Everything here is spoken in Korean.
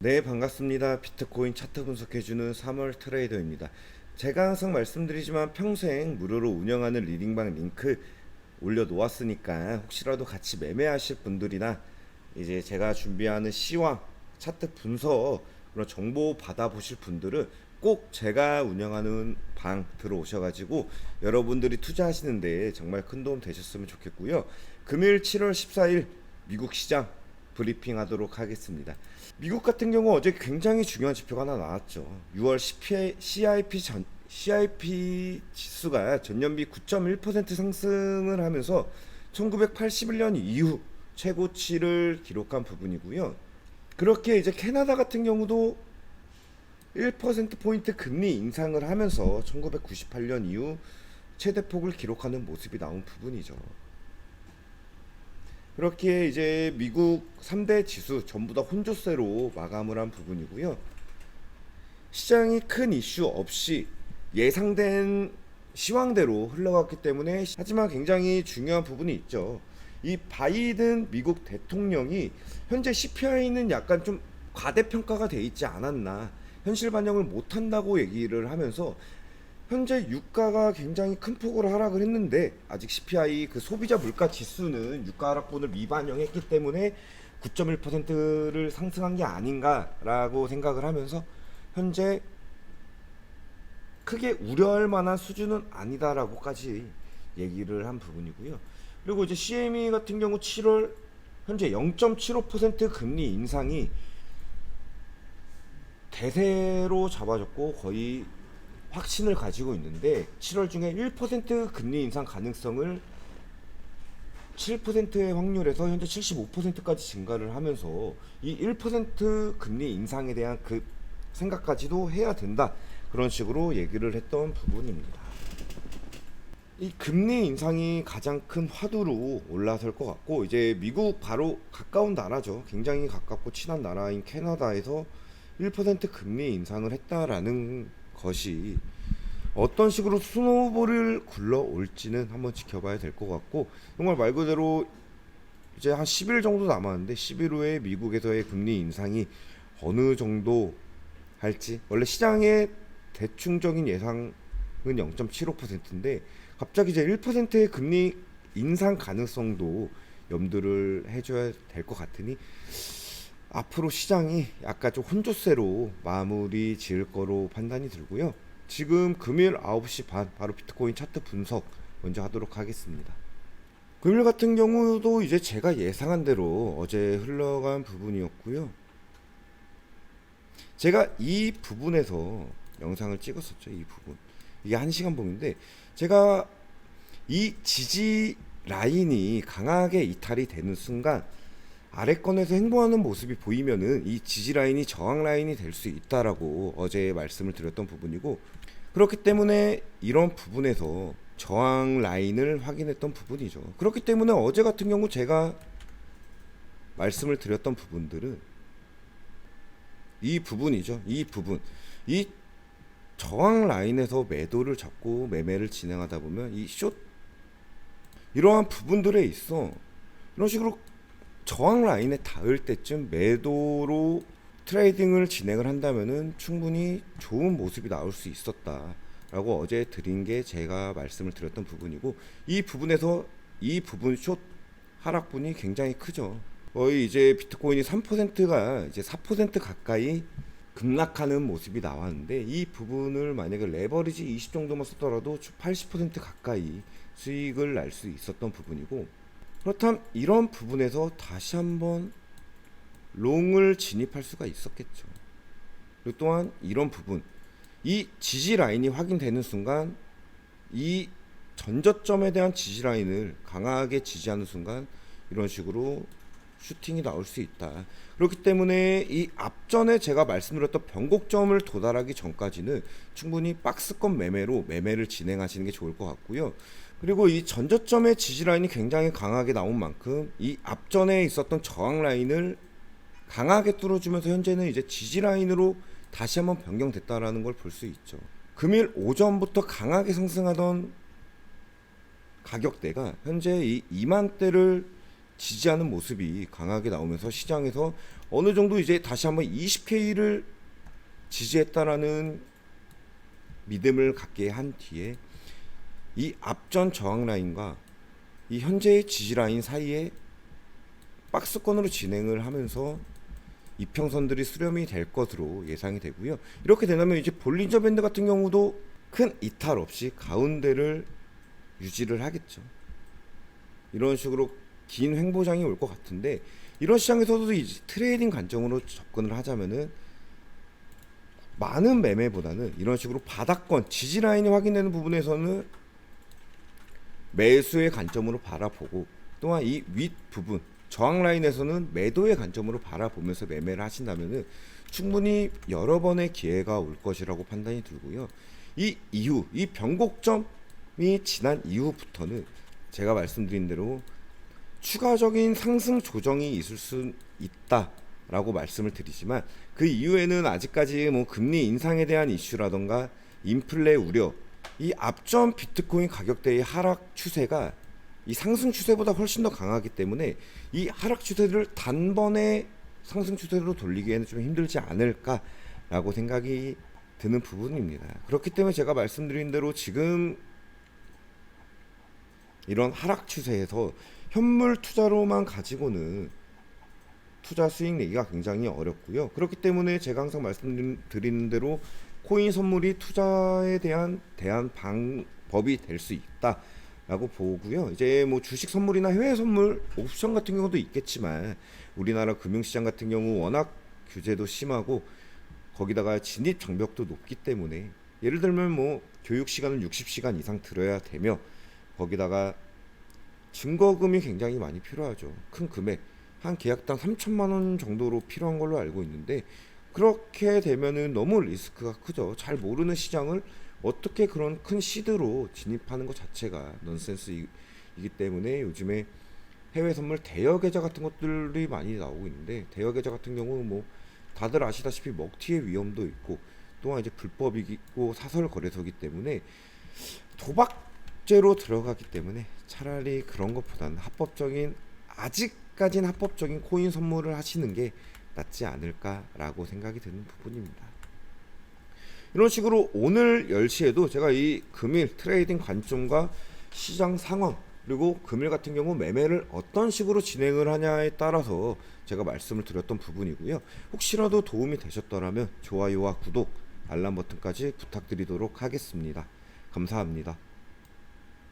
네, 반갑습니다. 비트코인 차트 분석해주는 3월 트레이더입니다. 제가 항상 말씀드리지만 평생 무료로 운영하는 리딩방 링크 올려놓았으니까 혹시라도 같이 매매하실 분들이나 이제 제가 준비하는 시황, 차트 분석 그런 정보 받아보실 분들은 꼭 제가 운영하는 방 들어오셔가지고 여러분들이 투자하시는데 정말 큰 도움 되셨으면 좋겠고요. 금요일 7월 14일 미국 시장 브리핑 하도록 하겠습니다. 미국 같은 경우 어제 굉장히 중요한 지표가 하나 나왔죠. 6월 CPI, CIP 전, CIP 지수가 전년비 9.1% 상승을 하면서 1981년 이후 최고치를 기록한 부분이고요. 그렇게 이제 캐나다 같은 경우도 1%포인트 금리 인상을 하면서 1998년 이후 최대폭을 기록하는 모습이 나온 부분이죠. 그렇게 이제 미국 3대 지수 전부 다 혼조세로 마감을 한 부분이고요. 시장이 큰 이슈 없이 예상된 시황대로 흘러갔기 때문에 하지만 굉장히 중요한 부분이 있죠. 이 바이든 미국 대통령이 현재 CPI는 약간 좀 과대평가가 돼 있지 않았나 현실 반영을 못한다고 얘기를 하면서 현재 유가가 굉장히 큰 폭으로 하락을 했는데 아직 CPI 그 소비자 물가 지수는 유가 하락분을 미반영했기 때문에 9.1%를 상승한 게 아닌가라고 생각을 하면서 현재 크게 우려할 만한 수준은 아니다라고까지 얘기를 한 부분이고요. 그리고 이제 CME 같은 경우 7월 현재 0.75% 금리 인상이 대세로 잡아졌고 거의 확신을 가지고 있는데 7월 중에 1% 금리 인상 가능성을 7%의 확률에서 현재 75%까지 증가를 하면서 이 1% 금리 인상에 대한 그 생각까지도 해야 된다. 그런 식으로 얘기를 했던 부분입니다. 이 금리 인상이 가장 큰 화두로 올라설 것 같고 이제 미국 바로 가까운 나라죠. 굉장히 가깝고 친한 나라인 캐나다에서 1% 금리 인상을 했다라는 것이 어떤 식으로 스노볼을 굴러올지는 한번 지켜봐야 될 것 같고 정말 말 그대로 이제 한 10일 정도 남았는데 10일 후에 미국에서의 금리 인상이 어느 정도 할지 원래 시장의 대충적인 예상은 0.75%인데 갑자기 이제 1%의 금리 인상 가능성도 염두를 해줘야 될 것 같으니 앞으로 시장이 약간 좀 혼조세로 마무리 지을 거로 판단이 들고요. 지금 금요일 9시 반 바로 비트코인 차트 분석 먼저 하도록 하겠습니다. 금요일 같은 경우도 이제 제가 예상한 대로 어제 흘러간 부분이었고요. 제가 이 부분에서 영상을 찍었었죠. 이 부분. 이게 1시간 봉인데 제가 이 지지 라인이 강하게 이탈이 되는 순간 아래권에서 행보하는 모습이 보이면은 이 지지 라인이 저항 라인이 될 수 있다라고 어제 말씀을 드렸던 부분이고 그렇기 때문에 이런 부분에서 저항 라인을 확인했던 부분이죠. 그렇기 때문에 어제 같은 경우 제가 말씀을 드렸던 부분들은 이 부분이죠. 이 부분. 이 저항 라인에서 매도를 잡고 매매를 진행하다 보면 이 숏 이러한 부분들에 있어 이런 식으로 저항 라인에 닿을 때쯤 매도로 트레이딩을 진행을 한다면은 충분히 좋은 모습이 나올 수 있었다라고 어제 드린 게 제가 말씀을 드렸던 부분이고 이 부분에서 이 부분 숏 하락분이 굉장히 크죠. 거의 이제 비트코인이 3%가 이제 4% 가까이 급락하는 모습이 나왔는데 이 부분을 만약에 레버리지 20 정도만 썼더라도 80% 가까이 수익을 날 수 있었던 부분이고 그렇다면 이런 부분에서 다시 한번 롱을 진입할 수가 있었겠죠. 그리고 또한 이런 부분 이 지지 라인이 확인되는 순간 이 전저점에 대한 지지 라인을 강하게 지지하는 순간 이런 식으로 슈팅이 나올 수 있다. 그렇기 때문에 이 앞전에 제가 말씀드렸던 변곡점을 도달하기 전까지는 충분히 박스권 매매로 매매를 진행하시는 게 좋을 것 같고요. 그리고 이 전저점의 지지 라인이 굉장히 강하게 나온 만큼 이 앞전에 있었던 저항 라인을 강하게 뚫어주면서 현재는 이제 지지 라인으로 다시 한번 변경됐다라는 걸 볼 수 있죠. 금일 오전부터 강하게 상승하던 가격대가 현재 이 2만대를 지지하는 모습이 강하게 나오면서 시장에서 어느 정도 이제 다시 한번 20K를 지지했다라는 믿음을 갖게 한 뒤에 이 앞전 저항 라인과 이 현재의 지지 라인 사이에 박스권으로 진행을 하면서 이평선들이 수렴이 될 것으로 예상이 되고요. 이렇게 된다면 이제 볼린저 밴드 같은 경우도 큰 이탈 없이 가운데를 유지를 하겠죠. 이런 식으로 긴 횡보장이 올 것 같은데 이런 시장에서도 이제 트레이딩 관점으로 접근을 하자면은 많은 매매보다는 이런 식으로 바닥권 지지 라인이 확인되는 부분에서는 매수의 관점으로 바라보고 또한 이 윗 부분 저항 라인에서는 매도의 관점으로 바라보면서 매매를 하신다면은 충분히 여러 번의 기회가 올 것이라고 판단이 들고요. 이 이후 이 변곡점이 지난 이후부터는 제가 말씀드린 대로 추가적인 상승 조정이 있을 수 있다라고 말씀을 드리지만 그 이후에는 아직까지 뭐 금리 인상에 대한 이슈라던가 인플레 우려 이 앞전 비트코인 가격대의 하락 추세가 이 상승 추세보다 훨씬 더 강하기 때문에 이 하락 추세를 단번에 상승 추세로 돌리기에는 좀 힘들지 않을까라고 생각이 드는 부분입니다. 그렇기 때문에 제가 말씀드린 대로 지금 이런 하락 추세에서 현물 투자로만 가지고는 투자 수익 내기가 굉장히 어렵고요. 그렇기 때문에 제가 항상 말씀드리는 대로 코인 선물이 투자에 대한 대한 방법이 될 수 있다 라고 보고요. 이제 뭐 주식 선물이나 해외 선물 옵션 같은 경우도 있겠지만 우리나라 금융시장 같은 경우 워낙 규제도 심하고 거기다가 진입 장벽도 높기 때문에 예를 들면 뭐 교육 시간을 60시간 이상 들어야 되며 거기다가 증거금이 굉장히 많이 필요하죠. 큰 금액 한 계약당 3천만 원 정도로 필요한 걸로 알고 있는데 그렇게 되면은 너무 리스크가 크죠. 잘 모르는 시장을 어떻게 그런 큰 시드로 진입하는 것 자체가 넌센스이기 때문에 요즘에 해외 선물 대여 계좌 같은 것들이 많이 나오고 있는데 대여 계좌 같은 경우는 뭐 다들 아시다시피 먹튀의 위험도 있고 또한 이제 불법이고 사설 거래소이기 때문에 도박죄로 들어가기 때문에 차라리 그런 것보다는 합법적인 아직까지는 합법적인 코인 선물을 하시는 게 낫지 않을까라고 생각이 드는 부분입니다. 이런 식으로 오늘 10시에도 제가 이 금일 트레이딩 관점과 시장 상황 그리고 금일 같은 경우 매매를 어떤 식으로 진행을 하냐에 따라서 제가 말씀을 드렸던 부분이고요. 혹시라도 도움이 되셨더라면 좋아요와 구독, 알람 버튼까지 부탁드리도록 하겠습니다. 감사합니다.